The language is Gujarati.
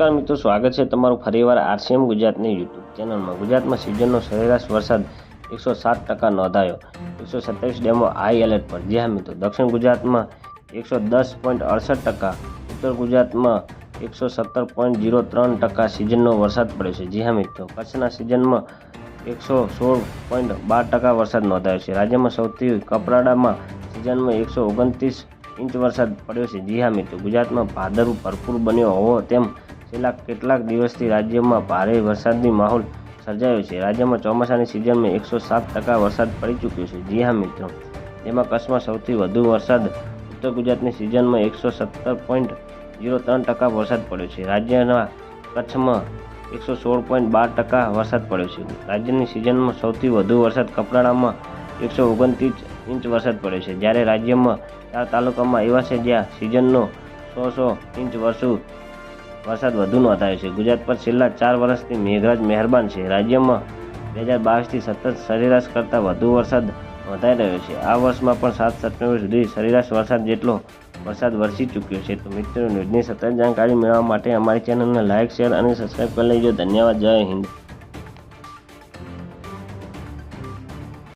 નમસ્કાર મિત્રો, સ્વાગત છે તમારું ફરીવાર આરસીએમ ગુજરાતની યુટ્યુબ ચેનલમાં. ગુજરાતમાં સિઝનનો સરેરાશ વરસાદ એકસો સાત ટકા નોંધાયો. એકસો સત્યાવીસ ડેમો હાઈ એલર્ટ પર. જે હા મિત્રો, દક્ષિણ ગુજરાતમાં એકસો દસ પોઈન્ટ અડસઠ ટકા, ઉત્તર ગુજરાતમાં એકસો સત્તર પોઈન્ટ જીરો ત્રણ ટકા સિઝનનો વરસાદ પડ્યો છે. જી હા મિત્રો, કચ્છના સિઝનમાં એકસો સોળ પોઈન્ટ બાર ટકા વરસાદ નોંધાયો છે. રાજ્યમાં સૌથી કપરાડામાં સિઝનમાં એકસો ઓગણત્રીસ ઇંચ વરસાદ પડ્યો છે. જી હા મિત્રો, ગુજરાતમાં ભાદરવું ભરપૂર બન્યો હોવો તેમ છેલ્લા કેટલાક દિવસથી રાજ્યમાં ભારે વરસાદની માહોલ સર્જાયો છે. રાજ્યમાં ચોમાસાની સિઝનમાં એકસો સાત ટકા વરસાદ પડી ચૂક્યો છે. જી હા, મિત્રો. જેમાં કચ્છમાં સૌથી વધુ વરસાદ, ઉત્તર ગુજરાતની સિઝનમાં એકસો સત્તર પોઈન્ટ ઝીરો ત્રણ ટકા વરસાદ પડ્યો છે. રાજ્યના કચ્છમાં એકસો સોળ પોઈન્ટ બાર ટકા વરસાદ પડ્યો છે. રાજ્યની સિઝનમાં સૌથી વધુ વરસાદ કપરાડામાં એકસો ઓગણત્રીસ ઇંચ વરસાદ પડ્યો છે. જ્યારે રાજ્યમાં ચાર તાલુકામાં એવા છે જ્યાં સિઝનનો સો સો ઇંચ વર્ષુ વરસાદ વધુ નોંધાયો છે. ગુજરાત પર છેલ્લા ચાર વર્ષથી મેઘરાજ મહેરબાન છે. રાજ્યમાં બે હજાર બાવીસથી સતત સરેરાશ કરતાં વધુ વરસાદ નોંધાઈ રહ્યો છે. આ વર્ષમાં પણ સાત સપ્ટેમ્બર સુધી સરેરાશ વરસાદ જેટલો વરસાદ વરસી ચૂક્યો છે. તો મિત્રો, ન્યૂઝની સતત જાણકારી મેળવવા માટે અમારી ચેનલને લાઇક શેર અને સબસ્ક્રાઈબ કરી લેજો. ધન્યવાદ. જય હિન્દ.